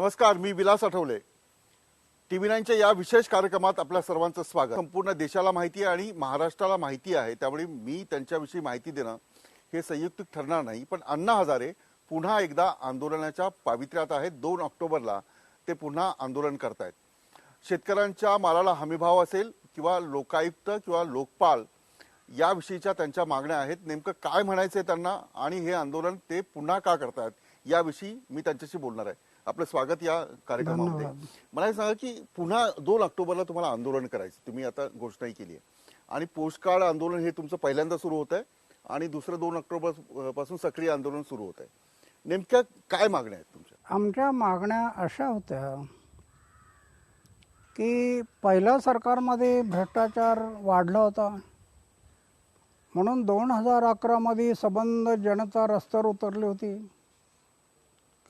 नमस्कार मी Vilas Athawale. T V नाईनच्या या विशेष कार्यक्रमात आपल्या सर्वांचं स्वागत. संपूर्ण देशाला माहिती आहे आणि महाराष्ट्राला माहिती आहे त्यामुळे मी त्यांच्याविषयी माहिती देणं हे संयुक्त ठरणार नाही. पण अण्णा हजारे पुन्हा एकदा आंदोलनाच्या पावित्र्यात आहेत. दोन ऑक्टोबरला ते पुन्हा आंदोलन करतायत. शेतकऱ्यांच्या मालाला हमीभाव असेल किंवा लोकायुक्त किंवा लोकपाल याविषयीच्या त्यांच्या मागण्या आहेत. नेमकं काय म्हणायचं आहे त्यांना आणि हे आंदोलन ते पुन्हा का करतायत याविषयी मी त्यांच्याशी बोलणार आहे. आपलं स्वागत या कार्यक्रमामध्ये. मला हे सांगा की पुन्हा दोन ऑक्टोबरला तुम्हाला आंदोलन करायचं. तुम्ही आता घोषणाही केली आहे. आणि पोस्टकार्ड आंदोलन हे तुमचं पहिल्यांदा सुरू होत आहे आणि दुसरं दोन ऑक्टोबरपासून सक्रिय आंदोलन सुरू होत आहे. नेमक्या काय मागण्या आहेत तुमच्या? आमच्या मागण्या अशा होत्या की पहिल्या सरकारमध्ये भ्रष्टाचार वाढला होता. म्हणून दोन हजार अकरामध्ये सबंध जनता रस्त्यावर उतरली होती.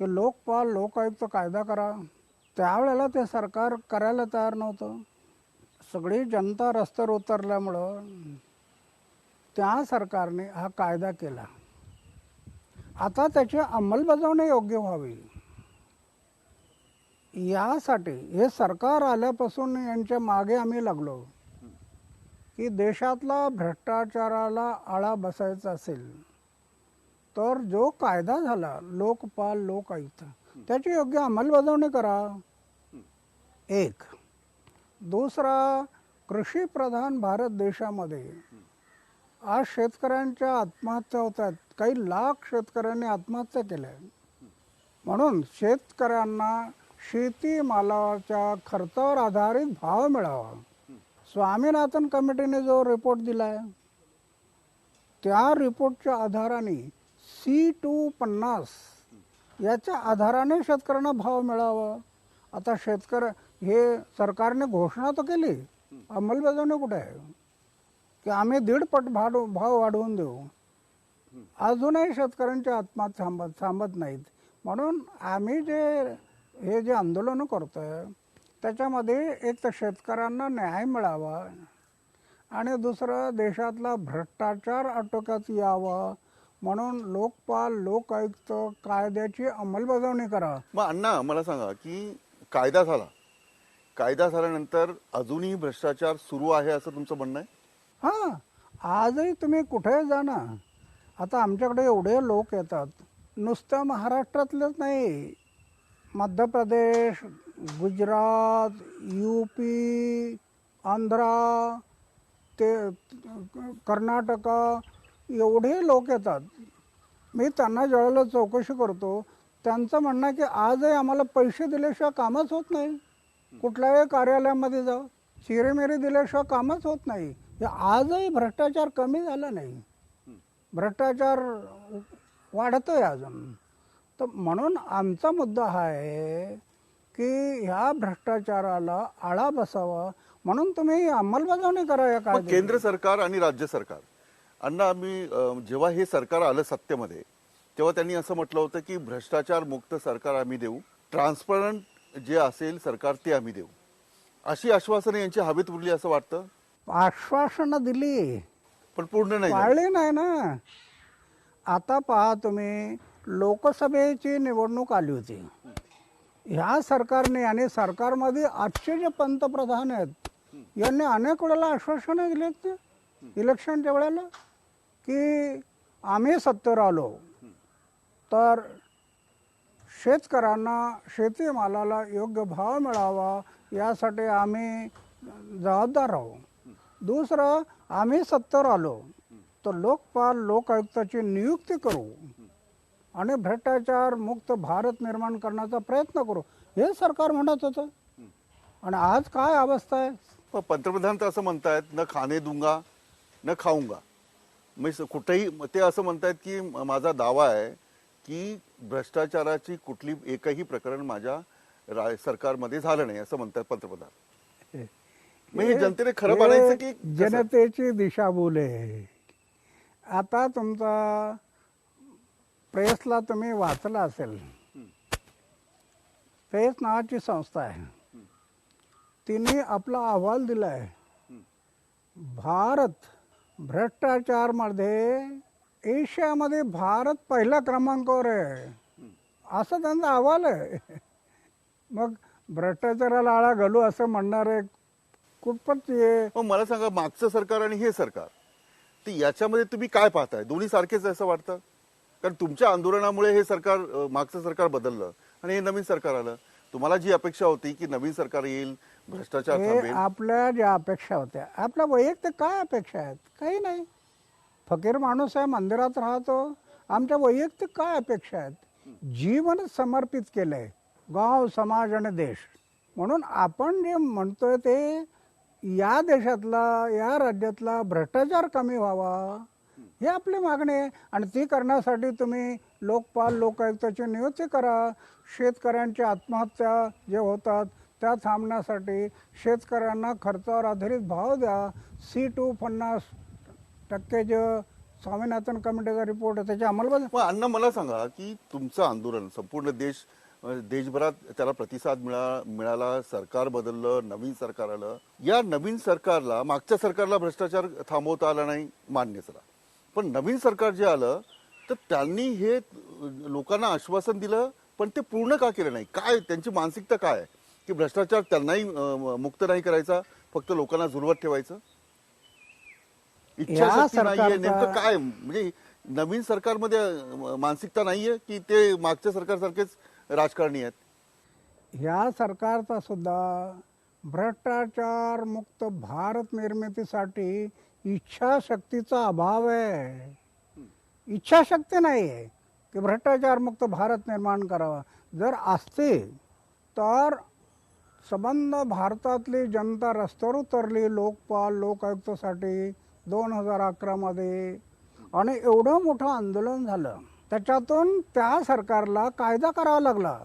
की लोकपाल लोकायुक्त कायदा करा. त्यावेळेला ते सरकार करायला तयार नव्हतं. सगळी जनता रस्त्यावर उतरल्यामुळं त्या सरकारने हा कायदा केला. आता त्याची अंमलबजावणी योग्य व्हावी. यासाठी हे सरकार आल्यापासून यांच्या मागे आम्ही लागलो. की देशातला भ्रष्टाचाराला आळा बसायचा असेल तर जो कायदा झाला लोकपाल लोकायुक्त त्याची योग्य अंमलबजावणी करा. एक. दुसरा कृषी प्रधान भारत देशामध्ये आज शेतकऱ्यांच्या आत्महत्या होत आहेत काही लाख शेतकऱ्यांनी आत्महत्या केल्या. म्हणून शेतकऱ्यांना शेती मालाच्या खर्चावर आधारित भाव मिळावा. स्वामीनाथन कमिटीने जो रिपोर्ट दिलाय त्या रिपोर्टच्या आधाराने सी टू पन्नास याच्या आधाराने शेतकऱ्यांना भाव मिळावा. आता शेतकरी हे सरकारने घोषणा तर केली. अंमलबजावणी कुठे आहे? की आम्ही दीडपट भाडू भाव वाढवून देऊ. अजूनही शेतकऱ्यांच्या आत्मा थांबत थांबत नाहीत. म्हणून आम्ही जे हे जे आंदोलन करतोय त्याच्यामध्ये एक तर शेतकऱ्यांना न्याय मिळावा आणि दुसरं देशातला भ्रष्टाचार आटोक्यात यावा. म्हणून लोकपाल लोकायुक्त कायद्याची अंमलबजावणी करा. मग अण्णा मला सांगा की कायदा झाला. कायदा झाल्यानंतर अजूनही भ्रष्टाचार सुरू आहे असं तुमचं म्हणणं आहे? हां आजही तुम्ही कुठे जा ना आता आमच्याकडे एवढे लोक येतात. नुसत्या महाराष्ट्रातलेच नाही. मध्य प्रदेश गुजरात यू पी आंध्रा ते कर्नाटका एवढे लोक येतात. मी त्यांना ज्यावेळेला चौकशी करतो त्यांचं म्हणणं आहे की आजही आम्हाला पैसे दिल्याशिवाय कामच होत नाही. कुठल्याही कार्यालयामध्ये जा चिरेमिरी दिल्याशिवाय कामच होत नाही. हे आजही भ्रष्टाचार कमी झाला नाही. भ्रष्टाचार वाढतोय अजून. तर म्हणून आमचा मुद्दा हा आहे की ह्या भ्रष्टाचाराला आळा बसावा. म्हणून तुम्ही अंमलबजावणी करा या. केंद्र सरकार आणि राज्य सरकार. अण्णा अं, जेव्हा हे सरकार आलं सत्तेमध्ये तेव्हा त्यांनी असं म्हटलं होतं की भ्रष्टाचार मुक्त सरकार आम्ही देऊ ट्रान्सपरंट जे असेल सरकार ते आम्ही देऊ. अशी आश्वासने यांची हवेत उरली असं वाटतं? आश्वासनं दिली. पण पूर्ण नाही. पाळली नाही ना. आता पहा तुम्ही लोकसभेची निवडणूक आली होती. ह्या सरकारने आणि सरकारमध्ये आजचे जे पंतप्रधान आहेत. यांनी अनेक वेळेला आश्वासनं दिलेत. इलेक्शनच्या वेळेला की आम्ही सत्तेवर आलो तर शेतकऱ्यांना शेतीमालाला योग्य भाव मिळावा यासाठी आम्ही जबाबदार आहो दुसरं आम्ही सत्तेवर आलो तर लोकपाल लोकायुक्ताची नियुक्ती करू आणि भ्रष्टाचार मुक्त भारत निर्माण करण्याचा प्रयत्न करू. हे सरकार म्हणत होतं. आणि आज काय अवस्था आहे? पंतप्रधान तर असं म्हणतायत न खाणे दूंगा न खाऊंगा. म्हणजे कुठेही ते असं म्हणतायत की माझा दावा आहे की भ्रष्टाचाराची कुठली एकही प्रकरण माझ्या रा- सरकारमध्ये झालं नाही असं म्हणतात पंतप्रधान. हे जनतेने खरं मानायचं की? जनतेची दिशाभूल आहे आता तुमचा प्रेसला तुम्ही वाचला असेल. प्रेस नावाची संस्था आहे. तिने आपला अहवाल दिलाय. भारत भ्रष्टाचारमध्ये एशियामध्ये भारत पहिल्या क्रमांकावर आहे. असं त्यांचा अहवाल आहे. मग भ्रष्टाचाराला आळा घालू असं म्हणणारे कुठपत हे. मला सांगा मागचं सरकार आणि हे सरकार ते याच्यामध्ये तुम्ही काय पाहताय? दोन्ही सारखेच असं वाटतं? कारण तुमच्या आंदोलनामुळे हे सरकार मागचं सरकार बदललं आणि हे नवीन सरकार आलं. तुम्हाला जी अपेक्षा होती की नवीन सरकार येईल भ्रष्टाचार हे थांबेल. आपल्या ज्या अपेक्षा होत्या आपल्या वैयक्तिक काय अपेक्षा आहेत? काही नाही. फकीर माणूस आहे मंदिरात राहतो. आमच्या वैयक्तिक काय अपेक्षा आहेत? जीवन समर्पित केलंय गाव समाज आणि देश. म्हणून आपण जे म्हणतोय ते या देशातला या राज्यातला भ्रष्टाचार कमी व्हावा. हे आपली मागणी आहे. आणि ती करण्यासाठी तुम्ही लोकपाल लोकायुक्ताची नियुक्ती करा. शेतकऱ्यांची आत्महत्या जे होतात त्या थांबण्यासाठी शेतकऱ्यांना खर्चावर आधारित भाव द्या. सी टू पन्नास टक्के जे स्वामीनाथन कमिटीचा रिपोर्ट आहे त्याची अंमलबजावणी. अण्णा मला सांगा की तुमचं आंदोलन संपूर्ण देश देशभरात त्याला प्रतिसाद मिळा मिळाला सरकार बदललं नवीन सरकार आलं. या नवीन सरकारला मागच्या सरकारला भ्रष्टाचार थांबवता आला नाही मान्य चला पण नवीन सरकार जे आलं तर त्यांनी हे लोकांना आश्वासन दिलं पण ते पूर्ण का केलं नाही? काय त्यांची मानसिकता काय आहे? की भ्रष्टाचार त्यांनाही मुक्त नाही करायचा फक्त लोकांना झुलवत ठेवायचं? या नाहीये नेमकं काय? म्हणजे नवीन सरकारमध्ये मानसिकता नाहीये की ते मागच्या सरकारसारखेच राजकारणी आहेत? ह्या सरकारचा सुद्धा भ्रष्टाचार मुक्त भारत निर्मितीसाठी इच्छाशक्तीचा अभाव आहे. इच्छाशक्ती नाही आहे की भ्रष्टाचार मुक्त भारत निर्माण करावा. जर असते तर संबंध भारतातली जनता रस्त्यावर उतरली. लोकपाल लोकायुक्तासाठी दोन हजार अकरामध्ये आणि एवढं मोठं आंदोलन झालं. त्याच्यातून त्या सरकारला कायदा करावा लागला.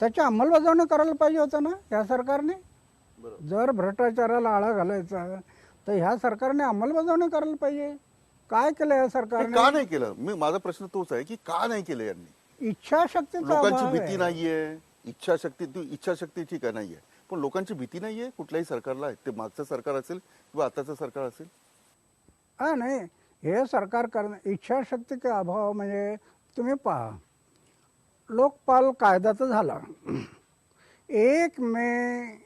त्याची अंमलबजावणी करायला पाहिजे होतं ना या सरकारने? जर भ्रष्टाचाराला आळा घालायचा तर ह्या सरकारने अंमलबजावणी करायला पाहिजे. काय केलं या सरकारने? का नाही केलं? मी माझा प्रश्न तोच आहे की का नाही केलं यांनी? इच्छाशक्तीचा भीती. नाहीये. इच्छाशक्ती ती इच्छाशक्ती ठीक आहे नाहीये. पण लोकांची भीती नाहीये कुठल्याही सरकारला? ते मागचं सरकार असेल किंवा आताचं सरकार असेल? हा नाही. हे सरकार करणं इच्छाशक्ती का अभाव म्हणजे तुम्ही पहा. लोकपाल कायदा तर झाला. एक मे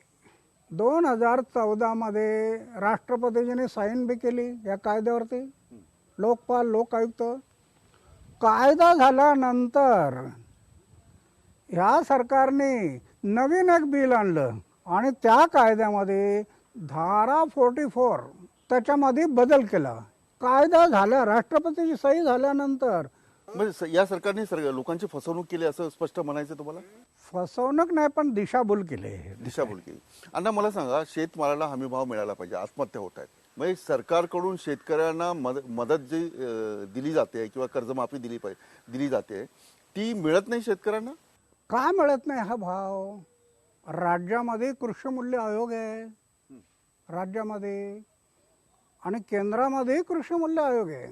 दोन हजार चौदामध्ये राष्ट्रपतीजीने साईन बी केली या कायद्यावरती. लोकपाल लोकायुक्त कायदा झाल्यानंतर ह्या सरकारने नवीन एक बिल आणलं आणि त्या कायद्यामध्ये धारा फोर्टी फोर त्याच्यामध्ये बदल केला. कायदा झाला राष्ट्रपतीची सही झाल्यानंतर. म्हणजे या सरकारने सर- लोकांची फसवणूक केली असं स्पष्ट म्हणायचं तुम्हाला? फसवणूक नाही पण दिशाभूल केली. दिशाभूल केली. अण्णा मला सांगा शेतमालाला हमी भाव मिळाला पाहिजे आत्महत्या होत आहेत. म्हणजे सरकारकडून शेतकऱ्यांना मद- मदत जी दिली जाते किंवा कर्जमाफी दिली पाहिजे दिली जाते ती मिळत नाही शेतकऱ्यांना? का मिळत नाही हा भाव? राज्यामध्ये कृषी मूल्य आयोग आहे. राज्यामध्ये आणि केंद्रामध्ये कृषी मूल्य आयोग आहे.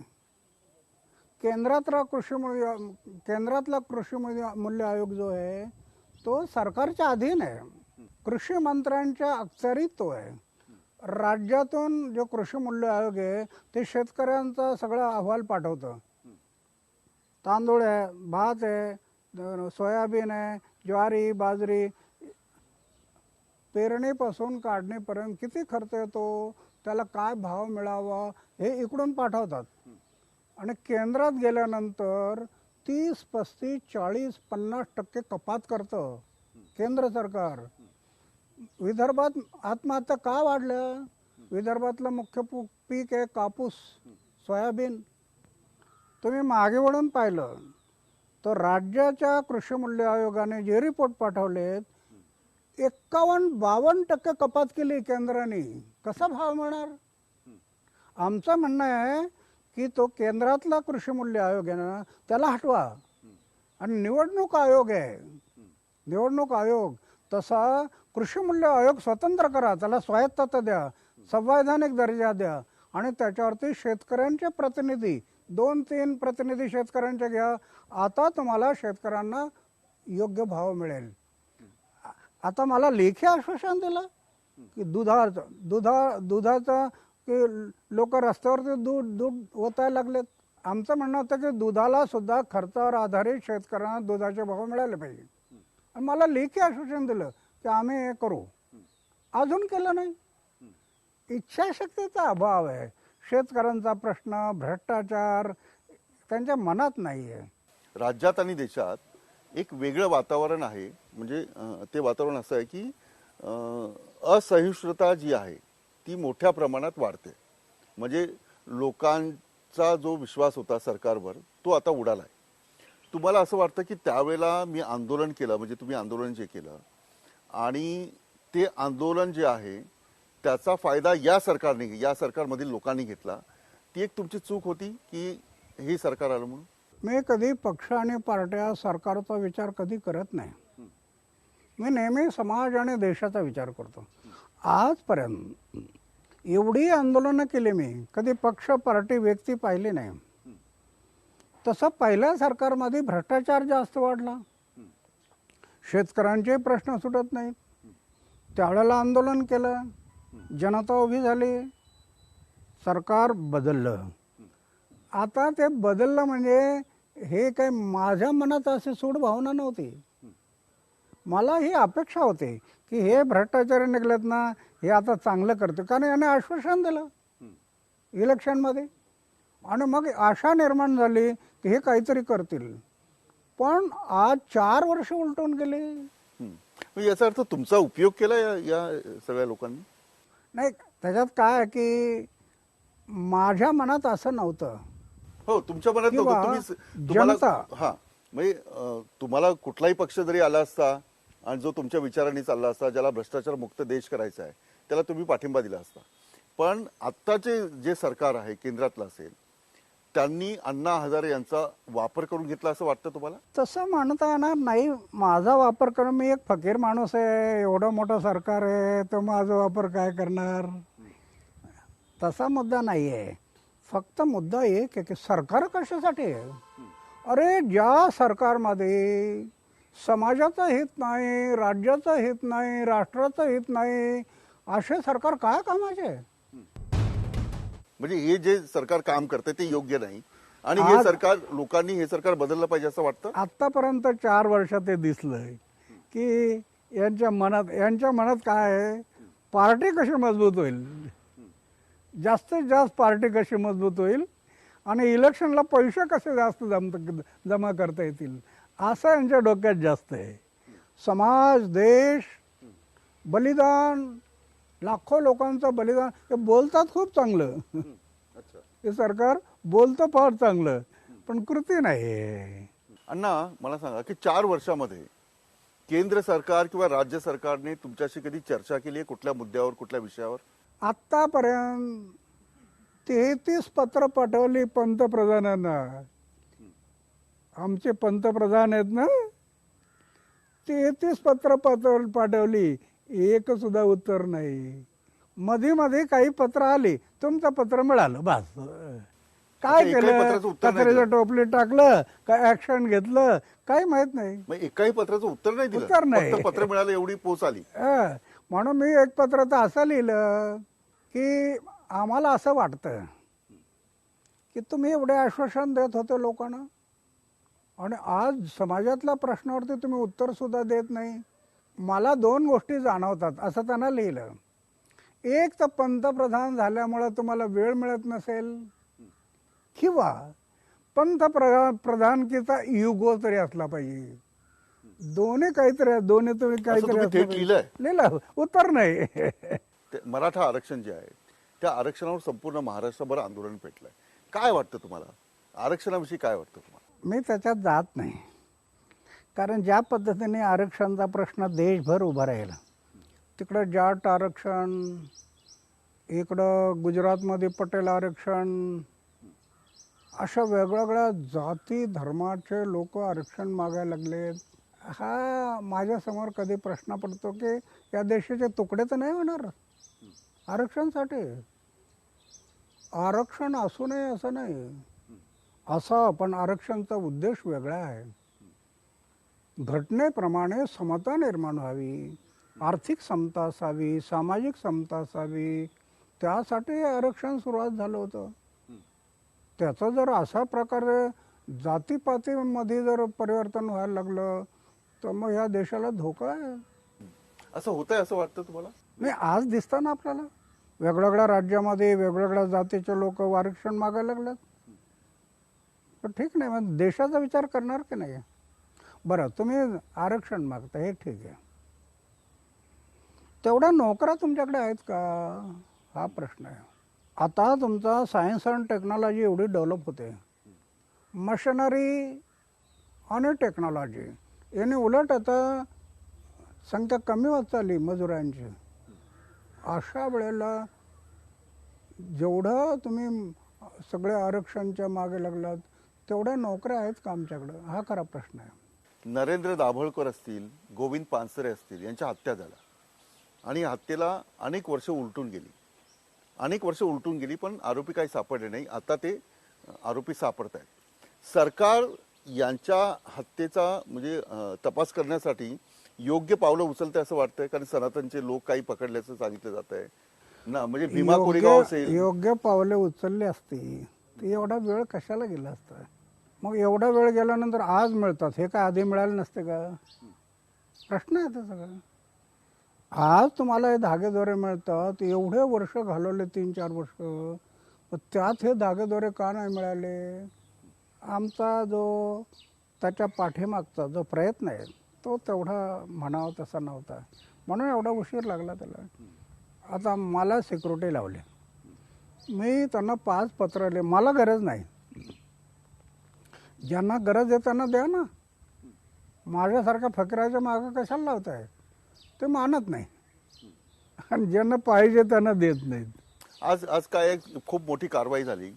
केंद्रातला कृषी मूल्य केंद्रातला कृषी मूल्य मूल्य आयोग जो आहे तो सरकारच्या अधीन आहे. कृषी मंत्र्यांच्या अखत्यारीत तो आहे. राज्यातून जो कृषी मूल्य आयोग आहे ते शेतकऱ्यांचा सगळा अहवाल पाठवतं. तांदूळ आहे भात आहे सोयाबीन आहे ज्वारी बाजरी पेरणीपासून काढणीपर्यंत किती खर्च येतो? त्याला काय भाव मिळावा? हे इकडून पाठवतात. आणि केंद्रात गेल्यानंतर तीस पस्तीस चाळीस पन्नास टक्के कपात करतं केंद्र सरकार. विदर्भात आत्महत्या का वाढल्या? विदर्भातलं मुख्य पीक आहे कापूस सोयाबीन. तुम्ही मागे वळून पाहिलं. तर राज्याच्या कृषी मूल्य आयोगाने जे रिपोर्ट पाठवलेत एक्कावन्न बावन्न टक्के कपात केली केंद्राने. कसा भाव मिळणार? आमचं म्हणणं आहे की तो केंद्रातला कृषी मूल्य आयोग आहे ना त्याला हटवा. आणि निवडणूक आयोग आहे. निवडणूक आयोग तसा कृषी मूल्य आयोग स्वतंत्र करा. त्याला स्वायत्तता द्या संवैधानिक दर्जा द्या. आणि त्याच्यावरती शेतकऱ्यांचे प्रतिनिधी दोन तीन प्रतिनिधी शेतकऱ्यांच्या घ्या. आता तुम्हाला शेतकऱ्यांना योग्य भाव मिळेल. आता मला लेखी आश्वासन दिलं की दुधाचं दुधा दुधाचं की लोक रस्त्यावरती दूध दूध ओतायला लागलेत. आमचं म्हणणं होतं की दुधाला सुद्धा खर्चावर आधारित शेतकऱ्यांना दुधाचे भाव मिळाले पाहिजे. आणि मला लेखी आश्वासन दिलं की आम्ही हे करू. अजून केलं नाही. इच्छाशक्तीचा अभाव आहे. शेतकऱ्यांचा प्रश्न भ्रष्टाचार त्यांच्या मनात नाही आहे राज्यात आणि देशात एक वेगळं वातावरण आहे. म्हणजे ते वातावरण असं आहे की असहिष्णुता जी आहे ती मोठ्या प्रमाणात वाढते. म्हणजे लोकांचा जो विश्वास होता सरकारवर तो आता उडाला आहे तुम्हाला असं वाटतं की त्यावेळेला मी आंदोलन केलं म्हणजे तुम्ही आंदोलन जे केलं आणि ते आंदोलन जे आहे त्याचा फायदा या सरकारने या सरकारमधील लोकांनी घेतला. ती एक तुमची चूक होती की हे सरकार आलं म्हणून? मी कधी पक्ष आणि पार्ट्या सरकारचा विचार कधी करत नाही. मी नेहमी समाज आणि देशाचा विचार करतो. आजपर्यंत एवढी आंदोलनं केली मी कधी पक्ष पार्टी व्यक्ती पाहिली नाही. तसं पहिल्या सरकारमध्ये भ्रष्टाचार जास्त वाढला. शेतकऱ्यांचे प्रश्न सुटत नाहीत. त्यावेळेला आंदोलन केलं. जनता उभी झाली. सरकार बदललं. आता ते बदललं म्हणजे हे काय माझ्या मनात अशी सूड भावना नव्हती. मला ही अपेक्षा होती की हे भ्रष्टाचारी निघलेत ना हे आता चांगलं करते कारण याने आश्वासन दिलं. इलेक्शनमध्ये आणि मग आशा निर्माण झाली की हे काहीतरी करतील. पण आज चार वर्ष उलटून गेले. याचा अर्थ तुमचा उपयोग केला या या सगळ्या लोकांनी? नाही त्याच्यात काय की माझ्या मनात असं नव्हतं. हो तुमच्या मनात किंवा नव्हतं तुम्ही तुम्हाला जनता. हा म्हणजे अं, तुम्हाला कुठलाही पक्ष जरी आला असता आणि जो तुमच्या विचारांनी चालला असता ज्याला भ्रष्टाचार मुक्त देश करायचा आहे त्याला तुम्ही पाठिंबा दिला असता. पण आत्ताचे जे सरकार आहे केंद्रातलं असेल त्यांनी अण्णा हजारे यांचा वापर करून घेतला असं वाटतं तुम्हाला? तसं म्हणता येणार नाही. माझा वापर करून मी एक फकीर माणूस आहे. एवढं मोठं सरकार आहे. तर माझा वापर काय करणार? तसा मुद्दा नाही आहे. फक्त मुद्दा एक आहे की सरकार कशासाठी आहे? अरे ज्या सरकारमध्ये समाजाचं हित नाही राज्याचं हित नाही राष्ट्राचं हित नाही असे सरकार काय कामाचे? आहे? म्हणजे हे जे सरकार काम करते ते योग्य नाही. आणि हे सरकार लोकांनी हे सरकार बदललं पाहिजे असं वाटतं? आतापर्यंत चार वर्षात ते दिसलंय की यांच्या मनात यांच्या मनात काय आहे? पार्टी कशी मजबूत होईल? जास्तीत जास्त पार्टी कशी मजबूत होईल? आणि इलेक्शनला पैसे कसे जास्त जम जमा करता येतील? असं यांच्या डोक्यात जास्त आहे. समाज देश बलिदान लाखो लोकांचं बलिदान हे बोलतात खूप चांगलं. हे सरकार बोलतं फार चांगलं पण कृती नाही. अण्णा मला सांगा की चार वर्षामध्ये केंद्र सरकार किंवा राज्य सरकारने तुमच्याशी कधी चर्चा केली आहे कुठल्या मुद्द्यावर कुठल्या विषयावर? आतापर्यंत तेहतीस पत्र पाठवली पंतप्रधानांना. आमचे पंतप्रधान आहेत ना तेहतीस पत्र पाठव पाठवली. एक सुद्धा उत्तर नाही. मध्ये मध्ये काही पत्र आली तुमचं पत्र मिळालं बस. काय एकही केलं? पत्राचं उत्तर नाही टाकलं काय ऍक्शन घेतलं काही माहीत नाही. मग एकाही पत्राचं उत्तर नाही दिलं. उत्तर नाही. फक्त पत्र मिळालं एवढी पोच आली. म्हणून मी एक पत्र तर असं लिहिलं की आम्हाला असं वाटतं की तुम्ही एवढे आश्वासन देत होते लोकांना. आणि आज समाजातल्या प्रश्नावरती तुम्ही उत्तर सुद्धा देत नाही. मला दोन गोष्टी जाणवतात असं त्यांना लिहिलं. एक तर पंतप्रधान झाल्यामुळे तुम्हाला वेळ मिळत नसेल किंवा पंतप्रधान प्रधानकीचा युगो तरी असला पाहिजे. दोन्ही काहीतरी दोन्ही तुम्ही काहीतरी? लिहिलं. उत्तर नाही. मराठा आरक्षण जे आहे त्या आरक्षणावर संपूर्ण महाराष्ट्रभर आंदोलन पेटलंय. काय वाटतं तुम्हाला? आरक्षणाविषयी काय वाटतं तुम्हाला? मी त्याच्यात जात नाही. कारण ज्या पद्धतीने आरक्षणाचा प्रश्न देशभर उभा राहिला तिकडं जाट आरक्षण इकडं गुजरातमध्ये पटेल आरक्षण अशा वेगवेगळ्या जाती धर्माचे लोक आरक्षण मागायला लागलेत हा माझ्यासमोर कधी प्रश्न पडतो की या देशाचे तुकडे तर नाही होणार? आरक्षणसाठी आरक्षण असू नये असं नाही. असा पण आरक्षणचा उद्देश वेगळा आहे. घटनेप्रमाणे समता निर्माण व्हावी आर्थिक समता असावी सामाजिक समता असावी त्यासाठी आरक्षण सुरुवात झालं होतं. त्याचं जर अशा प्रकारे जातीपातीमध्ये जर परिवर्तन व्हायला लागलं तर मग या देशाला धोका आहे. असं होतंय असं वाटतं तुम्हाला? नाही आज दिसतं ना आपल्याला. वेगवेगळ्या राज्यामध्ये वेगवेगळ्या जातीचे लोक आरक्षण मागायला लागलेत पण ठीक नाही मग देशाचा विचार करणार की नाही? बरं तुम्ही आरक्षण मागता हे ठीक आहे. तेवढ्या नोकऱ्या तुमच्याकडे आहेत का? हा प्रश्न आहे. आता तुमचा सायन्स अँड टेक्नॉलॉजी एवढी डेव्हलप होते. मशनरी आणि टेक्नॉलॉजी याने उलट आता संख्या कमी होत चालली मजुरांची. अशा वेळेला जेवढं तुम्ही सगळे आरक्षणच्या मागे लागलात तेवढ्या नोकऱ्या आहेत का आमच्याकडं? हा खरा प्रश्न आहे. नरेंद्र दाभोळकर असतील गोविंद पानसरे असतील यांच्या हत्या झाल्या. आणि हत्येला अनेक वर्ष उलटून गेली. अनेक वर्ष उलटून गेली पण आरोपी काही सापडले नाही. आता ते आरोपी सापडत आहेत सरकार यांच्या हत्येचा म्हणजे तपास करण्यासाठी योग्य पावलं उचलते असं वाटतंय कारण सनातनचे लोक काही पकडल्याचं सांगितलं जात आहे ना म्हणजे भीमा कोरेगाव असेल योग्य पावले उचलली असती. एवढा वेळ कशाला गेला असता? मग एवढा वेळ गेल्यानंतर आज मिळतात. हे काय आधी मिळालं नसते का? प्रश्न आहे त्याचा सगळं. आज तुम्हाला हे धागेदोरे मिळतात. एवढे वर्ष घालवले तीन चार वर्ष. मग त्यात हे धागेदोरे का नाही मिळाले? आमचा जो त्याच्या पाठीमागचा जो प्रयत्न आहे तो तेवढा म्हणावा तसा नव्हता. म्हणून एवढा उशीर लागला त्याला. आता मला सिक्युरिटी लावली. मी त्यांना पाच पत्र लिहिले मला गरज नाही. ज्यांना गरज आहे त्यांना द्या ना. माझ्यासारख्या फकराच्या मागं कशाला लावताय? ते मानत नाही. आणि ज्यांना पाहिजे त्यांना देत नाहीत. आज आज काय एक खूप मोठी कारवाई झाली.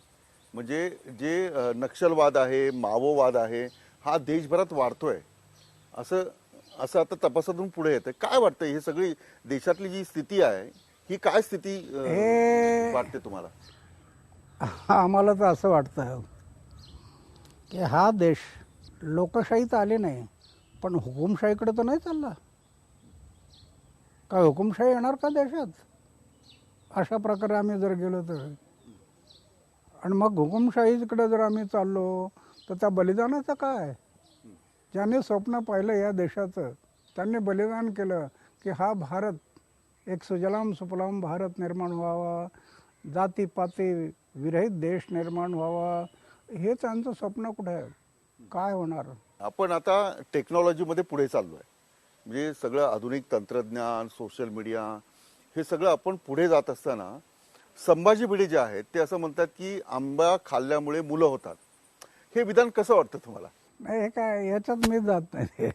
म्हणजे जे नक्षलवाद आहे माओवाद आहे हा देशभरात वाढतोय. असं असं आता तपासातून पुढे येतं काय वाटतं ही सगळी देशातली जी स्थिती आहे ही काय स्थिती वाटते तुम्हाला? आम्हाला तर असं वाटतं. की हा देश लोकशाहीत आले नाही पण हुकुमशाहीकडे तर नाही चालला. काय हुकुमशाही येणार का देशात? अशा प्रकारे आम्ही जर गेलो तर. आणि मग हुकुमशाहीकडे जर आम्ही चाललो तर त्या बलिदानाचं काय? ज्याने स्वप्न पाहिलं या देशाचं त्यांनी बलिदान केलं की हा भारत एक सुजलाम सुफलाम भारत निर्माण व्हावा जातीपाती विरहित देश निर्माण व्हावा हे त्यांचं स्वप्न कुठे आहे? काय होणार? आपण आता टेक्नॉलॉजीमध्ये पुढे चाललोय. म्हणजे सगळं आधुनिक तंत्रज्ञान सोशल मीडिया हे सगळं आपण पुढे जात असताना संभाजी भिडे जे आहेत ते असं म्हणतात की आंबा खाल्ल्यामुळे मुलं होतात. हे विधान कसं वाटतं तुम्हाला? नाही हे काय याच्यात मी जात नाही.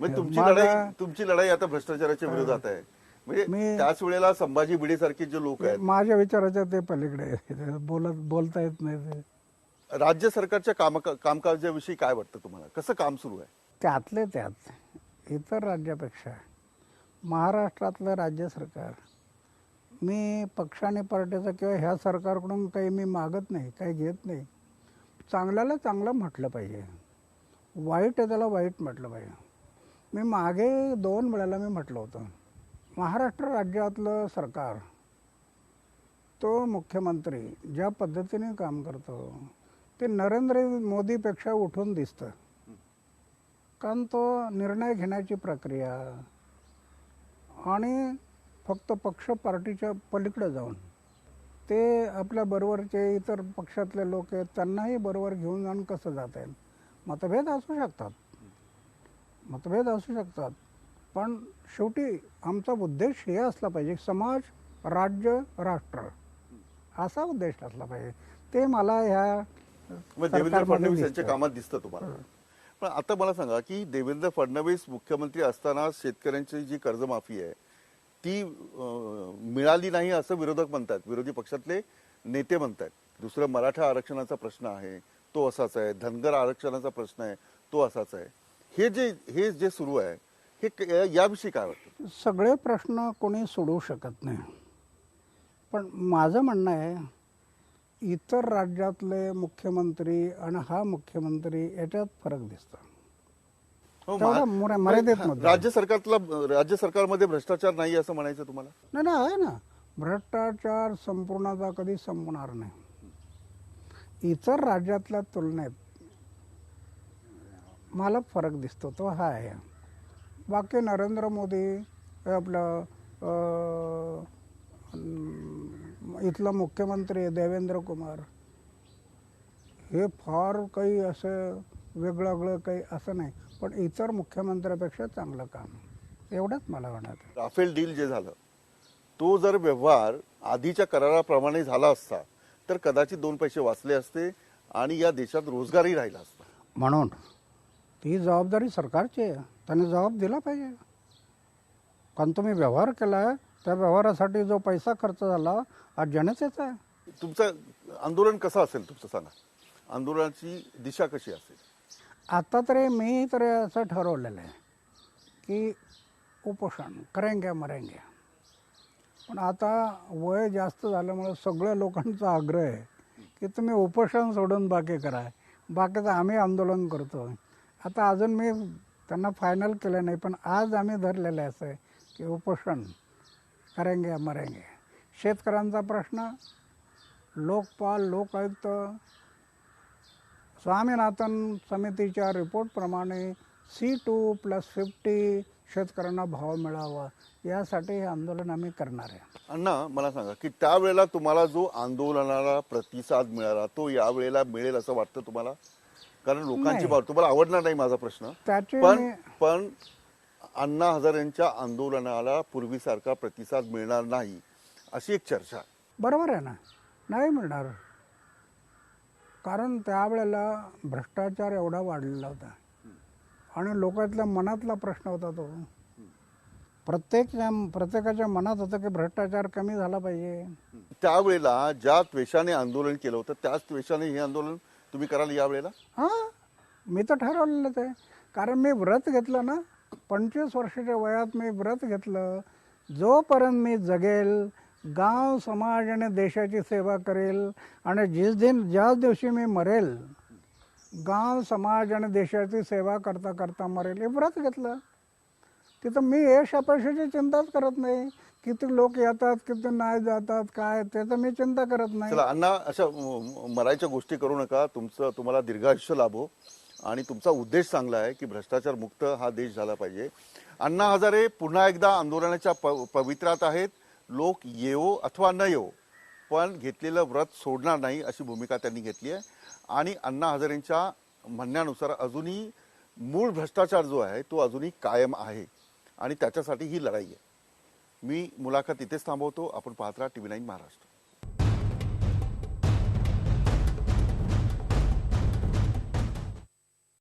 म्हणजे तुमची लढाई तुमची लढाई आता भ्रष्टाचाराच्या विरोधात आहे. म्हणजे मी- त्याच वेळेला संभाजी भिडे सारखे जे लोक आहेत माझ्या विचाराच्या ते पलीकडे आहे. बोलत बोलता येत नाही ते. राज्य सरकारच्या काम कामकाजाविषयी काय वाटतं तुम्हाला? कसं काम सुरू आहे? त्यातले त्यात इतर राज्यापेक्षा. महाराष्ट्रातलं राज्य सरकार. मी पक्ष आणि पार्टीचं किंवा ह्या सरकारकडून काही मी मागत नाही काही घेत नाही. चांगल्याला चांगलं म्हटलं पाहिजे. वाईट आहे त्याला वाईट म्हटलं पाहिजे. मी मागे दोन वेळेला मी म्हटलं होतं. महाराष्ट्र राज्यातलं सरकार तो मुख्यमंत्री ज्या पद्धतीने काम करतो ते नरेंद्र मोदीपेक्षा उठून दिसतं. कारण तो निर्णय घेण्याची प्रक्रिया आणि फक्त पक्ष पार्टीच्या पलीकडे जाऊन ते आपल्या बरोबरचे इतर पक्षातले लोक आहेत त्यांनाही बरोबर घेऊन जाऊन कसं जाता येईल? मतभेद असू शकतात. मतभेद असू शकतात. पण शेवटी आमचा उद्देश हे असला पाहिजे समाज राज्य राष्ट्र असा उद्देश असला पाहिजे. ते मला ह्या देवेंद्र फडणवीस यांच्या. कामात दिसतं तुम्हाला. पण आता मला सांगा की देवेंद्र फडणवीस मुख्यमंत्री असताना शेतकऱ्यांची जी कर्जमाफी आहे ती मिळाली नाही असं विरोधक म्हणतात. विरोधी पक्षातले नेते म्हणतात. दुसरं मराठा आरक्षणाचा प्रश्न आहे तो असाच आहे. धनगर आरक्षणाचा प्रश्न आहे तो असाच आहे. हे जे हे जे सुरू आहे हे क- याविषयी काय वाटतं? सगळे प्रश्न कोणी सोडवू शकत नाही. पण माझं म्हणणं आहे इतर राज्यातले मुख्यमंत्री आणि हा मुख्यमंत्री याच्यात फरक दिसतो. हो, तेवढा मा- मुरा- मर्यादित मुद्दा. राज्य सरकारला राज्य सरकारमध्ये भ्रष्टाचार नाही असं म्हणायचं तुम्हाला? नाही ना आहे ना. भ्रष्टाचार संपूर्णता कधी संपणार नाही. इतर राज्यातल्या तुलनेत मला फरक दिसतो तो हा आहे. बाकी नरेंद्र मोदी हे आपलं इथलं मुख्यमंत्री देवेंद्र कुमार हे फार काही असं वेगळं वेगळं काही असं नाही पण इतर मुख्यमंत्र्यापेक्षा चांगलं काम. एवढंच मला वाटतं. राफेल डील जे झालं तो जर व्यवहार आधीच्या कराराप्रमाणे झाला असता तर कदाचित दोन पैसे वाचले असते आणि या देशात रोजगारही राहिला असता. म्हणून ती जबाबदारी सरकारची आहे. त्याने जबाब दिला पाहिजे. कारण तुम्ही व्यवहार केला आहे त्या व्यवहारासाठी जो पैसा खर्च झाला हा जनतेचा आहे. तुमचं आंदोलन कसं असेल तुमचं सांगा. आंदोलनाची दिशा कशी असेल? आता तरी मी तरी असं ठरवलेलं आहे की उपोषण करेंगे मरेंगे पण आता वय जास्त झाल्यामुळे सगळ्या लोकांचा आग्रह आहे की तुम्ही उपोषण सोडून बाकी करा. बाकीचं आम्ही आंदोलन करतो आता अजून मी त्यांना फायनल केलं नाही पण आज आम्ही धरलेलं आहे असं आहे की उपोषण करेंगे मरेंगे. शेतकऱ्यांचा प्रश्न लोकपाल लोकायुक्त स्वामीनाथन समितीच्या रिपोर्टप्रमाणे सी टू प्लस फिफ्टी शेतकऱ्यांना भाव मिळावा यासाठी हे आंदोलन आम्ही करणार आहे. अण्णा मला सांगा की त्यावेळेला तुम्हाला जो आंदोलनाला प्रतिसाद मिळाला तो यावेळेला मिळेल असं वाटतं तुम्हाला? कारण लोकांची नाही. भाव तुम्हाला आवडणार नाही माझा प्रश्न. त्याची पण पण अण्णा हजारेंच्या आंदोलनाला पूर्वीसारखा प्रतिसाद मिळणार नाही अशी एक चर्चा आहे. बरोबर आहे ना? नाही मिळणार. कारण त्यावेळेला भ्रष्टाचार एवढा वाढलेला होता. आणि लोकांतल्या मनातला प्रश्न होता तो. प्रत्येक प्रत्येकाच्या मनात होतं की भ्रष्टाचार कमी झाला पाहिजे. त्यावेळेला ज्या त्वेषाने आंदोलन केलं होतं त्याच त्वेषाने हे आंदोलन तुम्ही कराल यावेळेला? हां मी तर ठरवलेलंच आहे कारण मी व्रत घेतलं ना पंचवीस वर्षाच्या वयात मी व्रत घेतलं. जोपर्यंत मी जगेल गाव समाज आणि देशाची सेवा करेल आणि जिस दिन ज्याच दिवशी मी मरेल गाव समाज आणि देशाची सेवा करता करता मरेल हे व्रत घेतलं. तिथं मी यश अपयशाची चिंताच करत नाही. किती लोक येतात किती नाही जातात काय त्याचं मी चिंता करत नाही. चला अण्णा अशा म- मरायच्या गोष्टी करू नका. तुमचं तुम्हाला दीर्घायुष्य लाभो. आणि तुमचा उद्देश चांगला आहे की भ्रष्टाचार मुक्त हा देश झाला पाहिजे. अण्णा हजारे पुन्हा एकदा आंदोलनाच्या प- पवित्रात आहेत. लोक येवो अथवा न येवो पण घेतलेलं व्रत सोडणार नाही अशी भूमिका त्यांनी घेतली आहे. आणि अण्णा हजारेंच्या म्हणण्यानुसार अजूनही मूळ भ्रष्टाचार जो आहे तो अजूनही कायम आहे. आणि त्याच्यासाठी ही लढाई आहे. मी मुलाखत इथेच थांबवतो. आपण पाहत राहा टीव्ही नाईन महाराष्ट्र.